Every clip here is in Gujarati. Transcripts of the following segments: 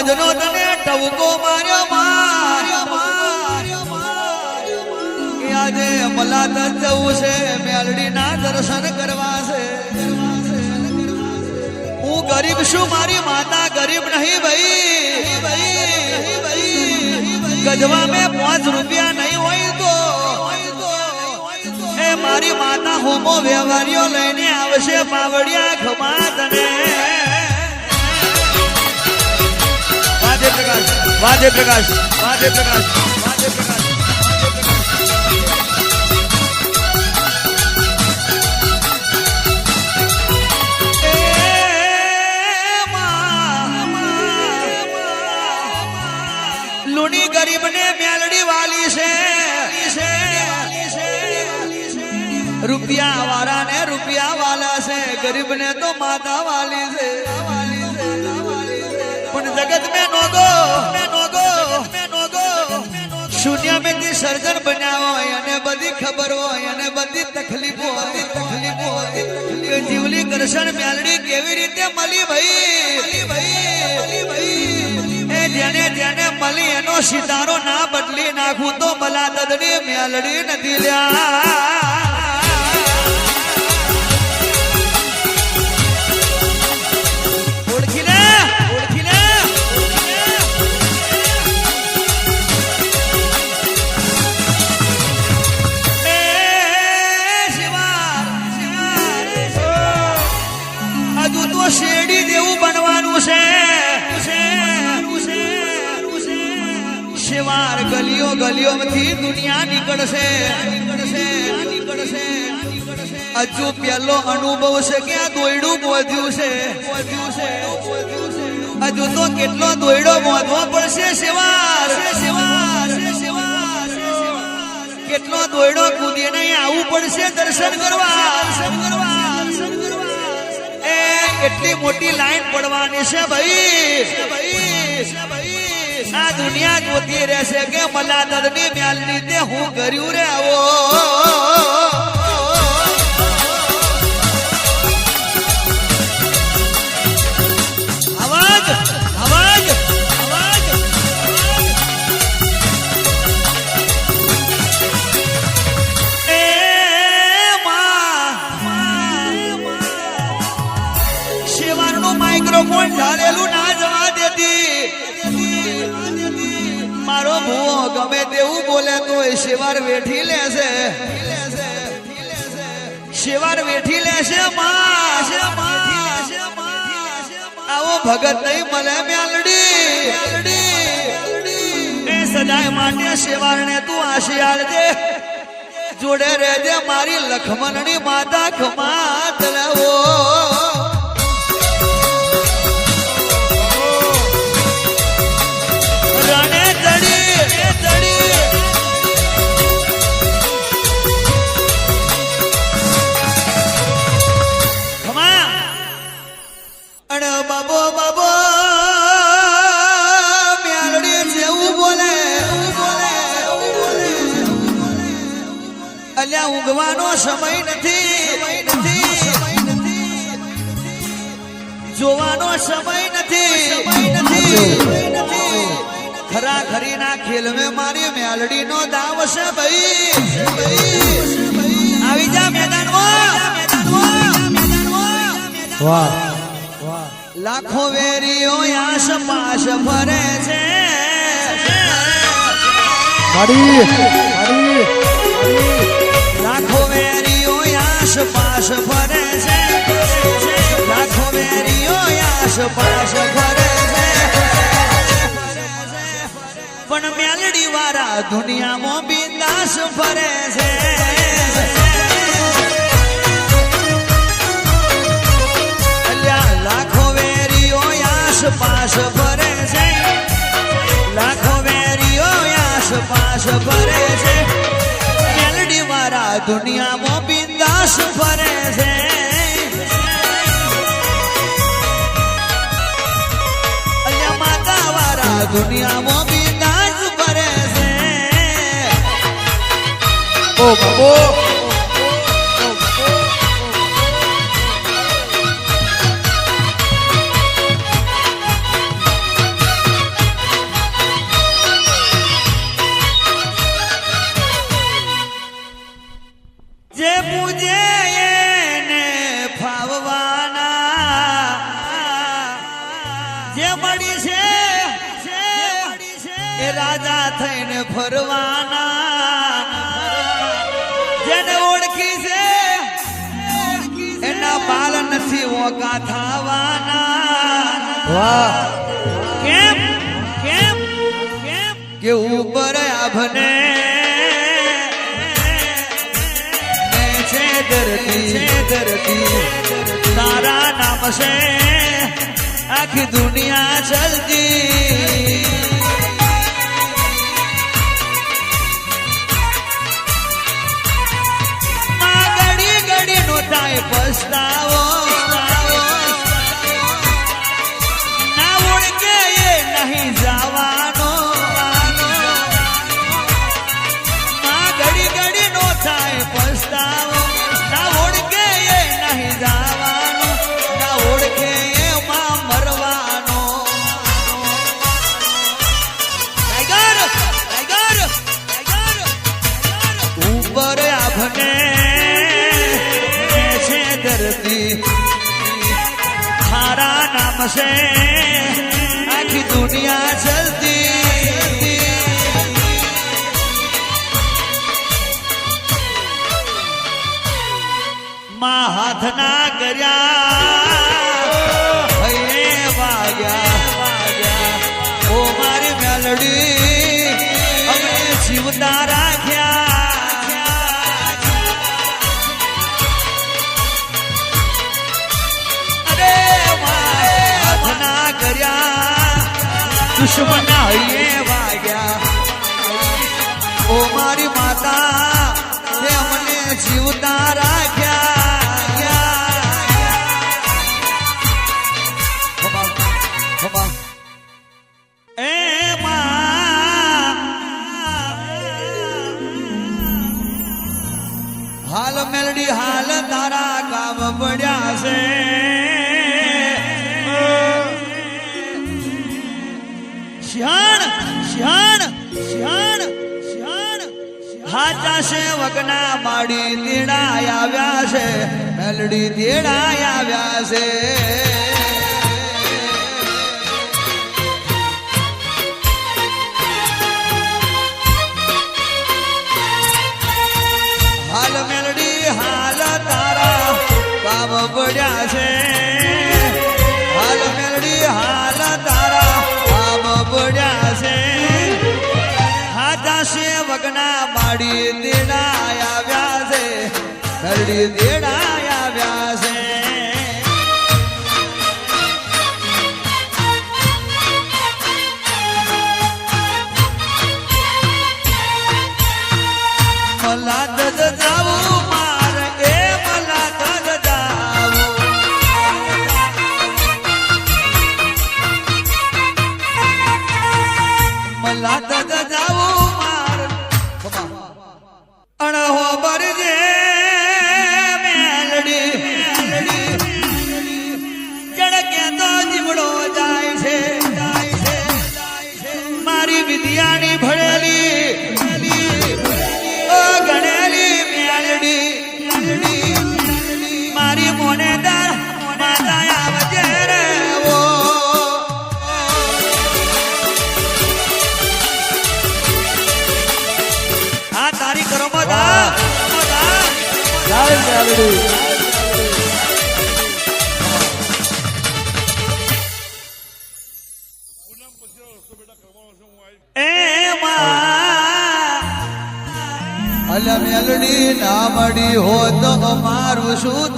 મોજનો તને ટવકો માર્યો માર્યો આજે મલાદ જવું છે, મેલડીના દર્શન કરવા છે. હું ગરીબ છું, મારી માતા ગરીબ નહીં ભાઈ. ગજવા મેં પાંચ રૂપિયા નહીં હોય તો. મારી માતા હોમો વ્યવહારીઓ લઈને આવશે, પાવડિયા ખમા તને વાજે પ્રકાશ વાજે પ્રકાશ વાજે પ્રકાશ છે. રૂપિયા વાળા ને રૂપિયા વાલા છે. ગરીબ ને તો માતા વાલી છે. મેં નોગો નોગો નોગો શૂન્યમાંથી સર્જન બન્યા હોય અને બધી ખબર હોય અને બધી તકલીફો હતી તકલીફો હતી કે જીવલી કરશન મેલડી કેવી રીતે મળી ભાઈ? એ જેને જેને મળી એનો સિતારો ના બદલી નાખું તો મલા દદડી મેલડી નથી લ્યા. ગલીઓમાંથી દુનિયા નીકળશે. હજુ પેલો અનુભવ છે કે આ દોયડું બોધ્યું છે. બોધ્યું છે હજુ તો કેટલો દોયડો બોધવો પડશે શિવાર શિવાર શિવાર કેટલો દોયડો કૂદી નહીં આવવું પડશે દર્શન કરવા. દર્શન કરવા દર્શન કરવા એ, એટલી મોટી લાઈન પડવાની છે ભાઈ ભાઈ. આ દુનિયા જોતી રહેશે કે મલા ની મ્યાલની તે હું કર્યું રે આવો? શિવાર વેઠી લેશે શિવાર વેઠી લેશે આવો ભગત નહીં મળે મ્યાલડી. એ સદાય માટે શિવારને તું આશિયાળ દે જોડે રહેજે મારી લખમણની માતા ખમાત તલાવો બાબો બાબો મ્યાલડી જેવું બોલે ઊંઘવાનો સમય નથી જોવાનો સમય નથી ખરા ખરી ના ખેલ મેં મારી મેલડી નો દાવ છે ભાઈ ભાઈ. આવી જા મેદાનમાં. વાહ. લાખો વેરીઓ આશ પાશ ફરે છે. લાખો વેરીઓ આશ પાશ ફરે છે. લાખો વેરીઓ આશ પાશ ફરે છે. પણ મેલડી વાળા દુનિયામાં બિંદાસ ફરે છે. દુનિયામાં બિંદાસ ફરે છે. ઓ બાબો ફરવાના. જેને ઓળખી છે એના બાલ નથી ઓકા થવાના. વાહ. કેમ? કેમ? કેમ? કે ઉપર આભને છે ધરતી. છે ધરતી. તારા નામ છે આખી દુનિયા ચલતી છે આખી દુનિયા જલ્દી માં હાથ ના કર્યા દુશ્મન વાગ્યા. ઓ મારી માતા તે અમને જીવતા રાખ્યા. શિયાણ શિયાણ શિયાણ હાચા છે વગના માડી તેડા આવ્યા છે મેલડી તેડા આવ્યા છે. વગના દેડા આવ્યા છે મેલડી દેડાય જય અલ મેલડી ના મળી હો તો મારું શું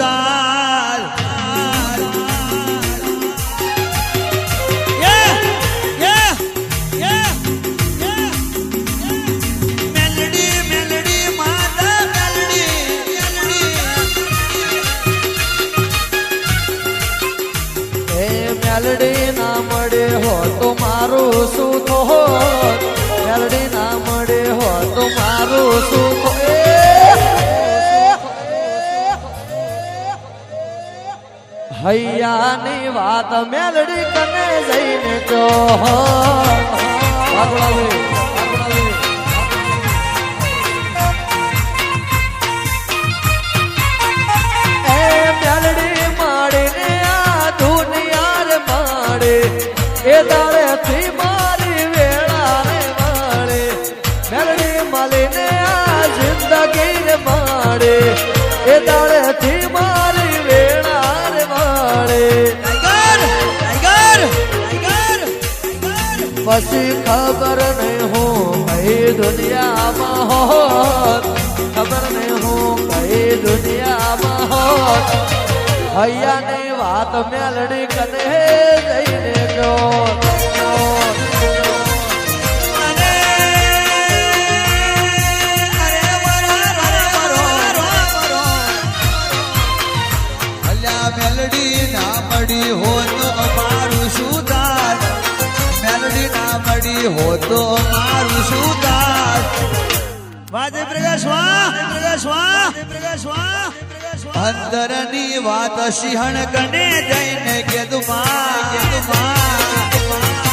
મારું સુખ થો મેલડી ના મળે હો તો મારું સુખ હૈયાની વાત મેલડી કને જઈને જો આગળ એ મેલડી માડીને આ દુનિયા રે માડે એ તારે થી મારી વેળા રે આ જિંદગી માડે એ દાડેથી મારી વેળા. રે ટાઈગર પછી ખબર નહીં હું કઈ દુનિયામાં હોત. ખબર નહીં હું કઈ દુનિયામાં હોત. હૈયાની વાત મેલડી કને જઈને ગયો મેલડી ના મળી હો તો અમારું શું થાત મેલડી ના મળી હો તો અમારું શું પ્રકાશ વાહ પ્રકાશ વાહ પ્રકાશ વાહ અંદરની વાત સિંહણ કને જઈને કીધું માં કીધું માં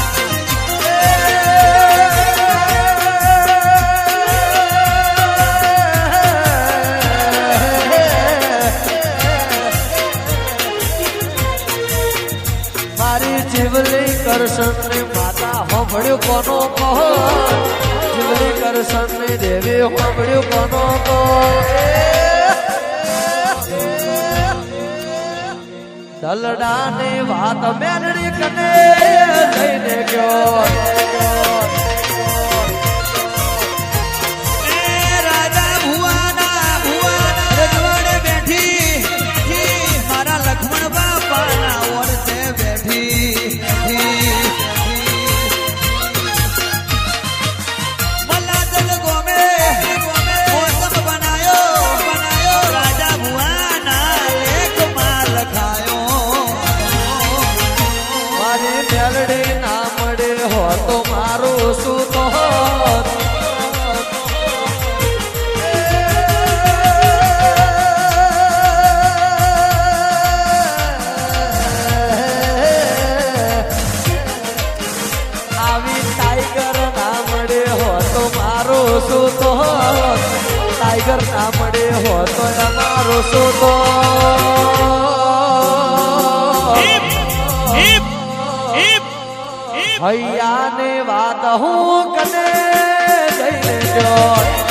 મારી જીવલી કરશનની માતા હોભળ્યું કોનો કહો? જીવલી કરશનની દેવી હોભળ્યું કોનો કહો? દલડાની વાત મેલડી કને લઈને ગયો. ટાઈગર ના મળે હો તો મારું શું તો? ટાઈગર ના મળે હો તો મારો શું તો હૈયાની વાત હું કને જઈને ગયો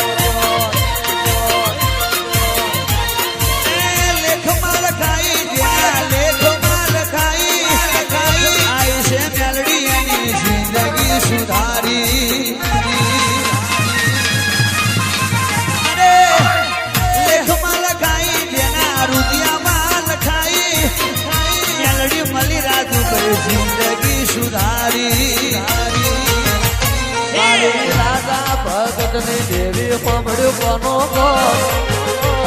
સાંભળ્યું કોનો કો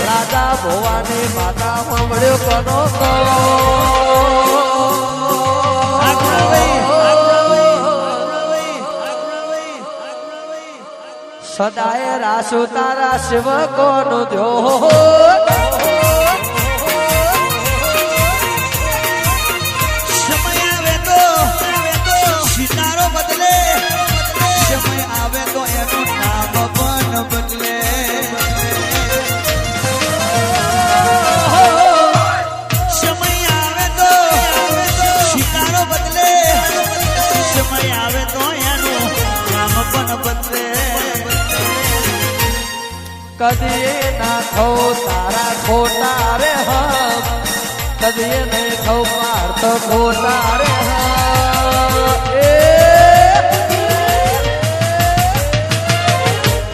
રાજા ભવાની માતા સાંભળ્યું કોનો સદાય રાસુ તારા શિવ કોનો દ્યો બદલે. સમય આવે તો એનું નામ પણ બદલે. કદીએ નાખો તારા ખોટા રે હમ કદીએ નહીં ખો માર તો ખોટા રે હમ